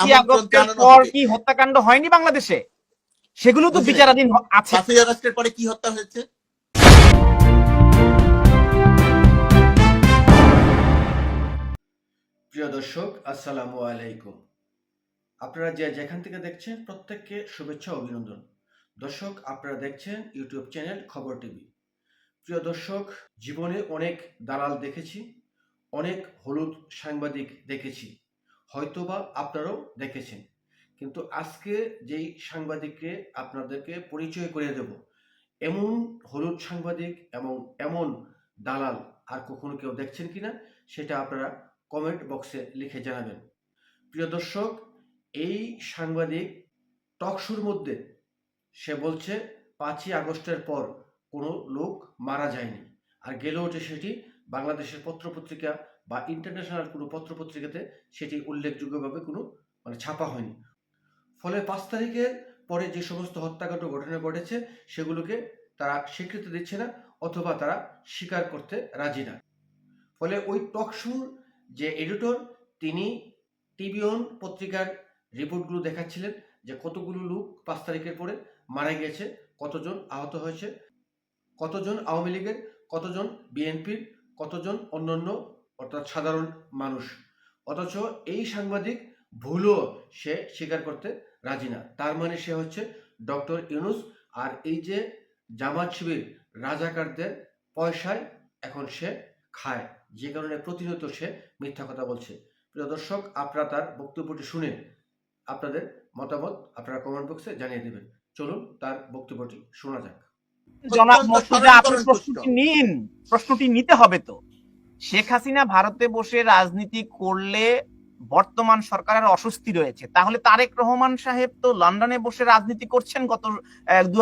পাঁচই আগস্টের পর কি হত্যাকাণ্ড হয়নি বাংলাদেশে? সেগুলো তো বিচারাধীন আছে। পাঁচই আগস্টের পরে কি হত্যা হয়েছে? প্রিয় দর্শক আসসালামু আলাইকুম। আপনারা যে যেখান থেকে দেখছেন প্রত্যেককে শুভেচ্ছা অভিনন্দন। দর্শক আপনারা দেখছেন ইউটিউব চ্যানেল খবর টিভি। প্রিয় দর্শক জীবনে অনেক দালাল দেখেছি অনেক হলুদ সাংবাদিক দেখেছি। হয়তোবা আপনারাও দেখেছেন। কিন্তু আজকে যেই সাংবাদিককে আপনাদেরকে পরিচয় করে দেব, এমন হলুদ সাংবাদিক এবং এমন দালাল আর কখনো কেউ দেখছেন কিনা, সেটা আপনারা কমেন্ট বক্সে লিখে জানাবেন। প্রিয় দর্শক, এই সাংবাদিক টকশোর মধ্যে, সে বলছে, পাঁচই আগস্টের পর কোনো লোক মারা যায়নি। আর গেলেও যে সেটি বাংলাদেশের পত্রপত্রিকা বা ইন্টারন্যাশনাল কোনো পত্রপত্রিকাতে সেটি উল্লেখযোগ্যভাবে কোনো মানে ছাপা হয়নি। ফলে পাঁচ তারিখের পরে যে সমস্ত হত্যাকাণ্ড ঘটনা ঘটেছে, সেগুলোকে তারা স্বীকৃতি দিচ্ছে না অথবা তারা স্বীকার করতে রাজি না। ফলে ওই টকশুর যে এডিটর, তিনি টিভিওন পত্রিকার রিপোর্টগুলো দেখাচ্ছিলেন যে কতগুলো লোক পাঁচ তারিখের পরে মারা গিয়েছে, কতজন আহত হয়েছে, কতজন আওয়ামী লীগের, কতজন বিএনপির, কতজন অন্যান্য অর্থাৎ সাধারণ মানুষ। অথচ এই সাংবাদিক ভুলও সে স্বীকার করতে রাজি না। তার মানে সে হচ্ছে ডক্টর ইউনুস। আর এই যে জামাত শিবির রাজাকারদের পয়সায় এখন সে খায় যে কারণে প্রতিনিয়ত সে মিথ্যা কথা বলছে। প্রিয় দর্শক আপনারা তার বক্তব্যটি শুনে আপনাদের মতামত আপনারা কমেন্ট বক্সে জানিয়ে দেবেন। চলুন তার বক্তব্যটি শোনা যাক। জনাব আপনি প্রশ্নটি নিন প্রশ্নটি নিতে হবে তো। শেখ হাসিনা ভারতে বসে রাজনীতি করলে বর্তমান সরকারের অস্বস্তি রয়েছে। তাহলে তারেক রহমান সাহেব তো লন্ডনে বসে রাজনীতি করছেন গত দু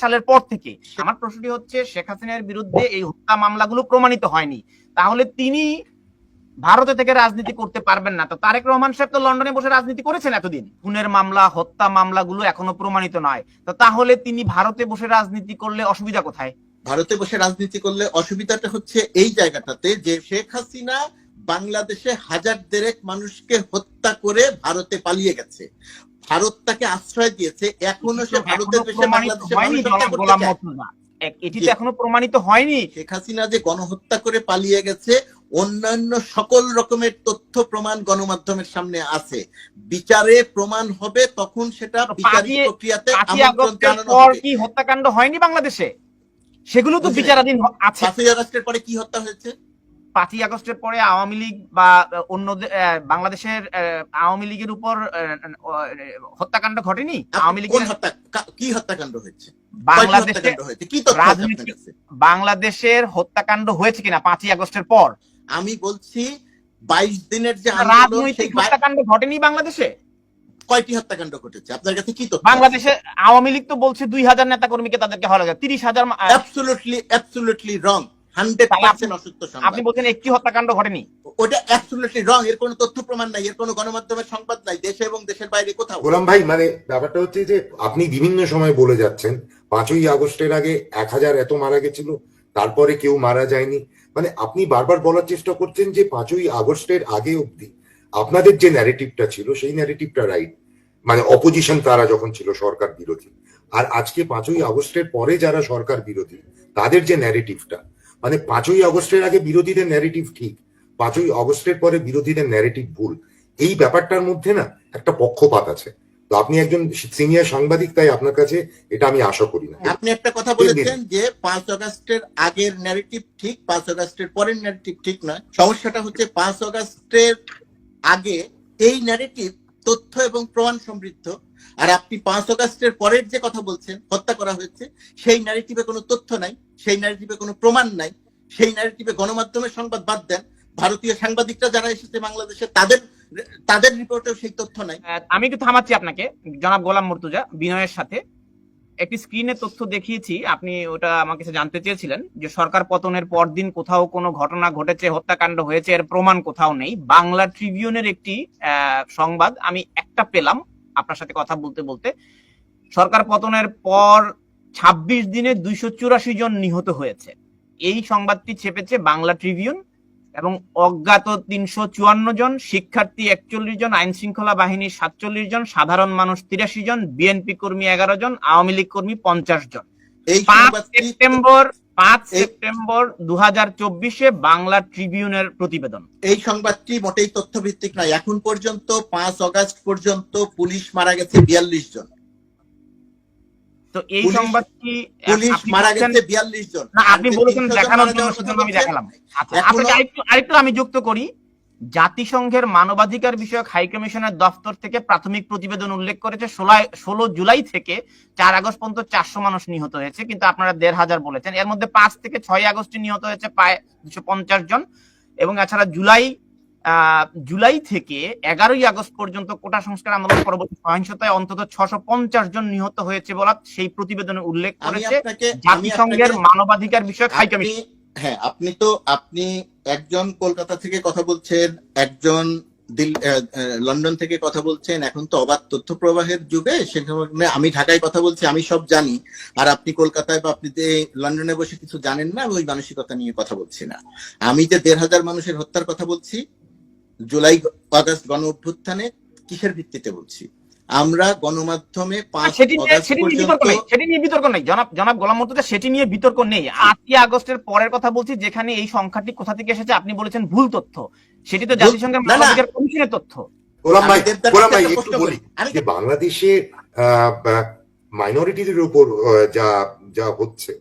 সালের পর থেকে। আমার প্রশ্নটি হচ্ছে, শেখ হাসিনার বিরুদ্ধে এই হত্যা মামলাগুলো প্রমাণিত হয়নি। তাহলে তিনি ভারতে থেকে রাজনীতি করতে পারবেন না। তো তারেক রহমান সাহেব তো লন্ডনে বসে রাজনীতি করেছেন এতদিন। খুনের মামলা, হত্যা মামলাগুলো এখনও প্রমাণিত নয়। তো তাহলে তিনি ভারতে বসে রাজনীতি করলে অসুবিধা কোথায়? ভারতে বসে রাজনীতি করলে অসুবিধাটা হচ্ছে এই জায়গাটাতে যে শেখ হাসিনা বাংলাদেশে হাজার দেড়েক মানুষকে হত্যা করে ভারতে পালিয়ে গেছে। ভারত তাকে আশ্রয় দিয়েছে এখনও সে ভারতের দেশে এটি তো এখনও প্রমাণিত হয়নি। শেখ হাসিনা যে গণহত্যা করে পালিয়ে গেছে অন্যান্য সকল রকমের তথ্য প্রমাণ গণমাধ্যমের সামনে আছে। বিচারে প্রমাণ হবে তখন সেটা বিচারিক প্রক্রিয়াতে আমন্ত্রণ জানানো হবে। কি হত্যাকাণ্ড হয়নি বাংলাদেশে? সেগুলো তো? বিচারাধীন আছে। পাঁচই আগস্টের পরে কি হত্যা হয়েছে? পাঁচই আগস্টের পরে আওয়ামী লীগ বা অন্য বাংলাদেশের আওয়ামী লীগের উপর হত্যাকাণ্ড ঘটেনি? আওয়ামী লীগের কি হত্যাকাণ্ড হয়েছে? বাংলাদেশে বাংলাদেশের হত্যাকাণ্ড হয়েছে কিনা পাঁচই আগস্টের পর? আমি বলছি বাইশ দিনের যে রাজনৈতিক হত্যাকাণ্ড ঘটেনি বাংলাদেশে? কয়টি হত্যাকাণ্ড ঘটেছে? আপনার কাছে কি তথ্য? বাংলাদেশে আওয়ামী লীগ তো বলছে দুই হাজার নেতা কর্মীকে তাদেরকে হওয়া লাগে তিরিশ হাজার absolutely absolutely wrong hundred percent অসত্য সংবাদ। আপনি বলছেন একটি হত্যাকাণ্ড ঘটেনি। ওটা অ্যাবসলুটলি রং এর কোনো তথ্য প্রমাণ নাই এর কোনো গণমাধ্যমের সংবাদ নাই দেশে এবং দেশের বাইরে কোথাও। গোলাম ভাই মানে ব্যাপারটা হচ্ছে যে আপনি বিভিন্ন সময় বলে যাচ্ছেন পাঁচই আগস্টের আগে এক হাজার এত মারা গেছিল তারপরে কেউ মারা যায়নি। মানে আপনি বারবার বলার চেষ্টা করছেন যে পাঁচই আগস্টের আগে অবধি আপনাদের যে ন্যারেটিভটা ছিল সেই ন্যারেটিভটা রাইট মানে অপোজিশন তারা যখন ছিল সরকার বিরোধী। আর আজকে পাঁচই আগস্টের পরে যারা সরকার বিরোধী তাদের যে ন্যারেটিভটা মানে পাঁচই আগস্টের আগে বিরোধীদের ন্যারেটিভ ঠিক পাঁচই আগস্টের পরে বিরোধীদের ন্যারেটিভ ভুল এই ব্যাপারটার মধ্যে না একটা পক্ষপাত আছে। তো আপনি একজন সিনিয়র সাংবাদিক তাই আপনার কাছে এটা আমি আশা করি না। আপনি একটা কথা বলেছেন যে পাঁচ আগস্টের আগের ন্যারেটিভ ঠিক পাঁচ আগস্টের পরের ন্যারেটিভ ঠিক নয়। সমস্যাটা হচ্ছে পাঁচ আগস্টের আগে এই ন্যারেটিভ তথ্য এবং প্রমাণ সমৃদ্ধ। আর আপনি পাঁচ আগস্টের পরের যে কথা বলছেন, হত্যা করা হয়েছে, সেই ন্যারেটিভে কোনো তথ্য নাই, সেই ন্যারেটিভে কোনো প্রমাণ নাই, সেই ন্যারেটিভে গণমাধ্যমের সংবাদ বাদ দেন। ভারতীয় সাংবাদিকরা যারা এসেছে বাংলাদেশে, তাদের তাদের রিপোর্টেও সেই তথ্য নাই। আমি একটু থামাচ্ছি আপনাকে, জনাব গোলাম মর্তুজা, বিনয়ের সাথে। একটি স্ক্রিনে তথ্য দেখিয়েছি। আপনি ওটা আমার কাছে জানতে চেয়েছিলেন যে সরকার পতনের পরদিন কোথাও কোনো ঘটনা ঘটেছে, হত্যাকাণ্ড হয়েছে, এর প্রমাণ কোথাও নেই। বাংলা ট্রিবিউনের একটি সংবাদ আমি একটা পেলাম আপনার সাথে কথা বলতে বলতে। সরকার পতনের পর ২৬ দিনে দুইশো চুরাশি জন নিহত হয়েছে। এই সংবাদটি ছেপেছে বাংলা ট্রিবিউন এবং অজ্ঞাত তিনশো চুয়ান্ন জন শিক্ষার্থী একচল্লিশ জন আইন শৃঙ্খলা বাহিনীর সাতচল্লিশ জন সাধারণ মানুষ তিরাশি জন বিএনপি কর্মী এগারো জন আওয়ামী লীগ কর্মী পঞ্চাশ জন। পাঁচ সেপ্টেম্বর পাঁচ সেপ্টেম্বর দু হাজার চব্বিশে বাংলা ট্রিবিউনের প্রতিবেদন। এই সংবাদটি মোটেই তথ্যভিত্তিক নয়। এখন পর্যন্ত পাঁচ অগাস্ট পর্যন্ত পুলিশ মারা গেছে বিয়াল্লিশ জন। তো এই সংবাদটি পুলিশ মারা গেছে বিয়াল্লিশ জন। না আপনি বলেছেন দেখানোর জন্য সেজন্য আমি দেখালাম। আচ্ছা আপনাকে আরেকটু আরেকটু আমি যুক্ত করি। জাতিসংঘের মানবাধিকার বিষয়ক হাই কমিশনের দপ্তর থেকে প্রাথমিক প্রতিবেদন উল্লেখ করেছে ষোলো জুলাই থেকে চার আগস্ট পর্যন্ত চারশো মানুষ নিহত হয়েছে কিন্তু আপনারা দেড় হাজার বলেছেন। এর মধ্যে পাঁচ থেকে ছয় আগস্টে নিহত হয়েছে প্রায় দুশো পঞ্চাশ জন। এবং এছাড়া জুলাই জুলাই থেকে এগারোই আগস্ট পর্যন্ত কোটা সংস্কার আন্দোলন পরবর্তী সহিংসতায় অন্তত ছশো পঞ্চাশ জন নিহত হয়েছে বলা সেই প্রতিবেদনে উল্লেখ করেছে জাতিসংঘের মানবাধিকার বিষয়ক হাই কমিশন হ্যাঁ আপনি তো আপনি একজন কলকাতা থেকে কথা বলছেন একজন লন্ডন থেকে কথা বলছেন এখন তো অবাধ তথ্য প্রবাহের যুগে সেখানে আমি ঢাকায় কথা বলছি আমি সব জানি। আর আপনি কলকাতায় বা আপনি যে লন্ডনে বসে কিছু জানেন না আমি ওই মানসিকতা নিয়ে কথা বলছি না। আমি যে দেড় হাজার মানুষের হত্যার কথা বলছি জুলাই আগস্ট গণ অভ্যুত্থানে কিসের ভিত্তিতে বলছি? আমরা গণমাধ্যমে সেটি নিয়ে অগাস্ট সেটি নিয়ে বিতর্ক নেই সেটি নিয়ে বিতর্ক নেই। জনাব জনাব গোলাম মুর্তজা সেটি নিয়ে বিতর্ক নেই। আটই আগস্টের পরের কথা বলছি যেখানে এই সংখ্যাটি কোথা থেকে এসেছে আপনি বলেছেন ভুল তথ্য। সেটি তো জাতিসংঘের। মানবাধিকার কমিশনের তথ্য। গোলাম ভাই আমি দেবদার গোলাম ভাই একটু বলি। যে বাংলাদেশে মাইনরিটিদের উপর যা যা হচ্ছে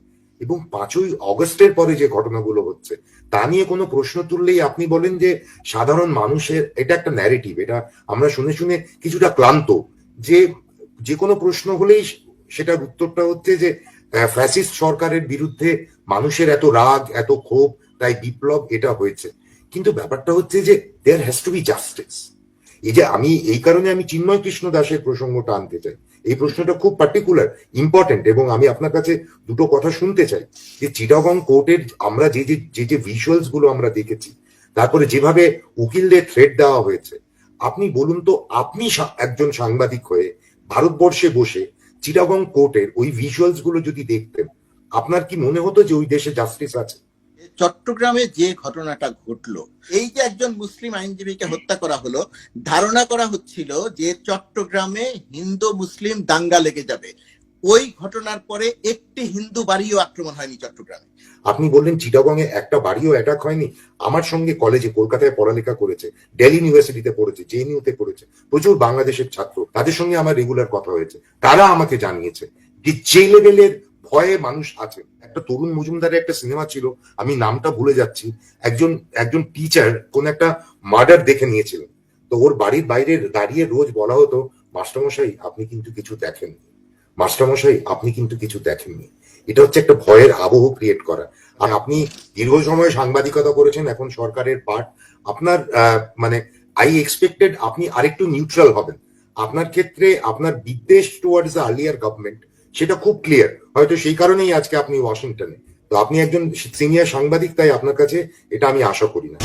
এবং পাঁচই অগস্টের পরে যে ঘটনাগুলো হচ্ছে, তা নিয়ে কোনো প্রশ্ন তুললেই আপনি বলেন যে সাধারণ মানুষের এটা একটা ন্যারেটিভ এটা আমরা শুনে শুনে কিছুটা ক্লান্ত। যে যে কোনো প্রশ্ন হলেই সেটার উত্তরটা হচ্ছে যে ফ্যাসিস্ট সরকারের বিরুদ্ধে মানুষের এত রাগ, এত ক্ষোভ, তাই বিপ্লব এটা হয়েছে। কিন্তু ব্যাপারটা হচ্ছে যে there has to be justice এই যে আমি, এই কারণে আমি চিন্ময় কৃষ্ণ দাসের প্রসঙ্গটা আনতে চাই। এই প্রশ্নটা খুব পার্টিকুলার ইম্পর্টেন্ট এবং আমি আপনার কাছে দুটো কথা শুনতে চাই। যে চিটাগং কোর্টের আমরা যে যে যে যে ভিজুয়ালসগুলো আমরা দেখেছি, তারপরে যেভাবে উকিলদের থ্রেড দেওয়া হয়েছে, আপনি বলুন তো, আপনি একজন সাংবাদিক হয়ে ভারতবর্ষে বসে চিটাগং কোর্টের ওই ভিজুয়ালসগুলো যদি দেখতেন, আপনার কি মনে হতো যে ওই দেশে জাস্টিস আছে? চট্টগ্রামে যে ঘটনাটা ঘটলো, এই যে একজন মুসলিম আইনজীবীকে হত্যা করা হলো, ধারণা করা হচ্ছিল যে চট্টগ্রামে হিন্দু মুসলিম দাঙ্গা লেগে যাবে। ওই ঘটনার পরে একটি হিন্দু বাড়িও আক্রমণ হয়নি চট্টগ্রামে। আপনি বললেন চিটাগং এ একটা বাড়িও অ্যাটাক হয়নি। আমার সঙ্গে কলেজে কলকাতায় পড়ালেখা করেছে দিল্লি ইউনিভার্সিটিতে পড়েছে জেএনইউতে পড়েছে, প্রচুর বাংলাদেশের ছাত্র। তাদের সঙ্গে আমার রেগুলার কথা হয়েছে। তারা আমাকে জানিয়েছে যে যে লেভেলের ভয়ে মানুষ আছে। একটা তরুণ মজুমদারের একটা সিনেমা ছিল, আমি নামটা ভুলে যাচ্ছি। একজন একজন টিচার কোন একটা মার্ডার দেখে নিয়েছিলেন। তো ওর বাড়ির বাইরে দাঁড়িয়ে রোজ বলা হতো, মাস্টারমশাই, আপনি কিন্তু কিছু দেখেননি। মাস্টারমশাই, আপনি কিন্তু কিছু দেখেননি। এটা হচ্ছে একটা ভয়ের আবহ ক্রিয়েট করা। আর আপনি দীর্ঘ সময় সাংবাদিকতা করেছেন, এখন সরকারের পার্ট আপনার মানে আই এক্সপেক্টেড আপনি আরেকটু নিউট্রাল হবেন। আপনার ক্ষেত্রে আপনার বিদ্বেষ টুয়ার্ডস দ্য আর্লিয়ার গভর্নমেন্ট সেটা খুব ক্লিয়ার হয়তো সেই কারণেই আজকে আপনি ওয়াশিংটনে। তো আপনি একজন সিনিয়র সাংবাদিক, তাই আপনার কাছে এটা আমি আশা করি না।